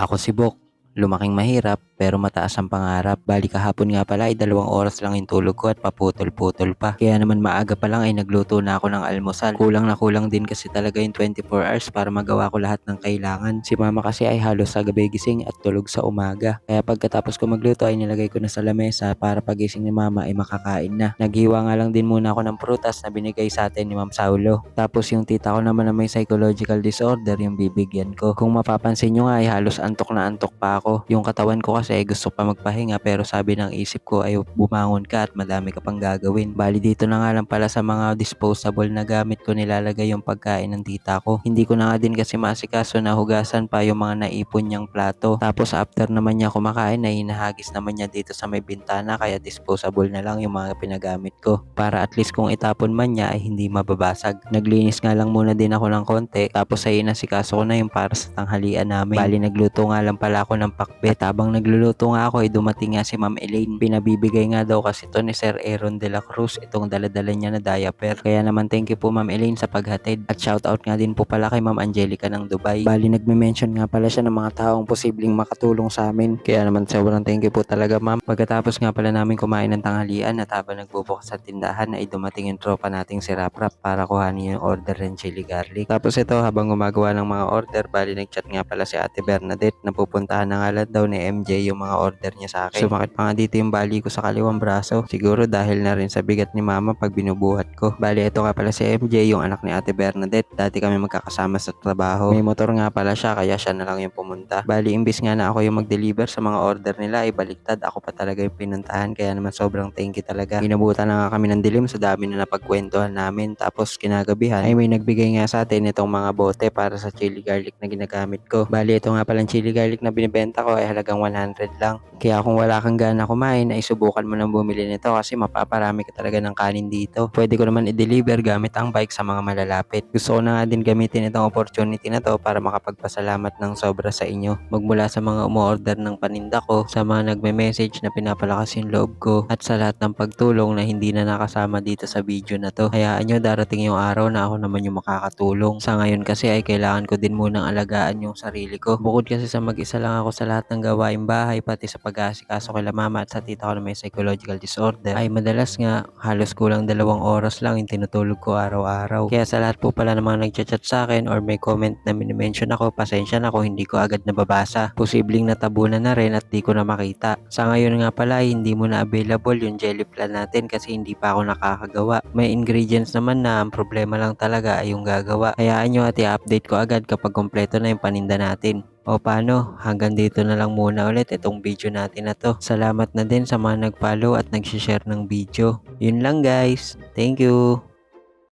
Ako si Bok. Lumaking mahirap pero mataas ang pangarap. Bali kahapon nga pala ay dalawang oras lang yung tulog ko at paputol-putol pa. Kaya naman maaga pa lang ay nagluto na ako ng almusal. Kulang na kulang din kasi talaga yung 24 hours para magawa ko lahat ng kailangan. Si mama kasi ay halos sa gabi gising at tulog sa umaga. Kaya pagkatapos ko magluto ay nilagay ko na sa lamesa para pagising ni mama ay makakain na. Naghiwa nga lang din muna ako ng prutas na binigay sa atin ni Ma'am Saulo. Tapos yung tita ko naman na may psychological disorder yung bibigyan ko. Kung mapapansin nyo nga ay halos antok na antok pa ako. Yung katawan ko kasi ay gusto pa magpahinga pero sabi ng isip ko ay bumangon ka at madami ka pang gagawin. Bali dito na nga lang pala sa mga disposable na gamit ko nilalagay yung pagkain ng tita ko. Hindi ko na nga din kasi masikaso na hugasan pa yung mga naipon niyang plato. Tapos after naman niya kumakain ay hinahagis naman niya dito sa may bintana kaya disposable na lang yung mga pinagamit ko. Para at least kung itapon man niya ay hindi mababasag. Naglinis nga lang muna din ako ng konti tapos ay nasikaso ko na yung para sa tanghalian namin. Bali nagluto nga lang pala ako ng pakbet. Habang nagluluto nga ako ay dumating nga si Ma'am Elaine. Pinabibigay nga daw kasi to ni Sir Aaron de la Cruz itong daladala niya na diaper. Kaya naman thank you po Ma'am Elaine sa paghatid. At shoutout nga din po pala kay Ma'am Angelica ng Dubai. Bali nagme-mention nga pala siya ng mga taong posibleng makatulong sa amin. Kaya naman sobrang thank you po talaga ma'am. Pagkatapos nga pala namin kumain ng tanghalian at habang nagbubukas sa tindahan ay dumating yung tropa nating si Rap Rap para kuhanin yung order ng chili garlic. Tapos ito habang gumagawa ng mga order, bali nagchat nga pala si Ate Bernadette na pupuntahan na nga daw ni MJ yung mga order niya sa akin. Sumakit pa nga dito yung bali ko sa kaliwang braso. Siguro dahil na rin sa bigat ni mama pag binubuhat ko. Bali ito nga pala si MJ yung anak ni Ate Bernadette. Dati kami magkakasama sa trabaho. May motor nga pala siya kaya siya na lang yung pumunta. Bali imbis nga na ako yung mag-deliver sa mga order nila ay baliktad. Ako pa talaga yung pinuntahan kaya naman sobrang thank you talaga. Inabutan na nga kami ng dilim sa dami na napagkwentuhan namin. Tapos kinagabihan ay may nagbigay nga sa atin itong mga bote para sa chili garlic na ginagamit ko. Bali ito nga palang chili garlic na binibenta ko ay halagang 100 lang. Kaya kung wala kang gana kumain ay subukan mo nang bumili nito kasi mapaparami ka talaga ng kanin dito. Pwede ko naman i-deliver gamit ang bike sa mga malalapit. Gusto ko na nga din gamitin itong opportunity na to para makapagpasalamat ng sobra sa inyo. Magmula sa mga umu-order ng paninda ko, sa mga nagme-message na pinapalakas yung loob ko, at sa lahat ng pagtulong na hindi na nakasama dito sa video na to. Hayaan nyo darating yung araw na ako naman yung makakatulong. Sa ngayon kasi ay kailangan ko din munang alagaan yung sarili ko. Bukod kasi sa mag-isa lang ako sa lahat ng gawaing bahay, pati sa pag-aasikaso kay mama at sa tita ko na may psychological disorder, ay madalas nga halos kulang dalawang oras lang yung tinutulog ko araw-araw. Kaya sa lahat po pala ng mga nagchat-chat sa akin or may comment na minimension ako, pasensya na kung hindi ko agad nababasa. Posibleng natabunan na rin at di ko na makita. Sa ngayon nga pala hindi mo na available yung jelly plan natin kasi hindi pa ako nakakagawa. May ingredients naman na ang problema lang talaga ay yung gagawa. Hayaan nyo at i-update ko agad kapag kompleto na yung paninda natin. O paano, hanggang dito na lang muna ulit itong video natin na to. Salamat na din sa mga nag-follow at nag-share ng video. Yun lang guys. Thank you.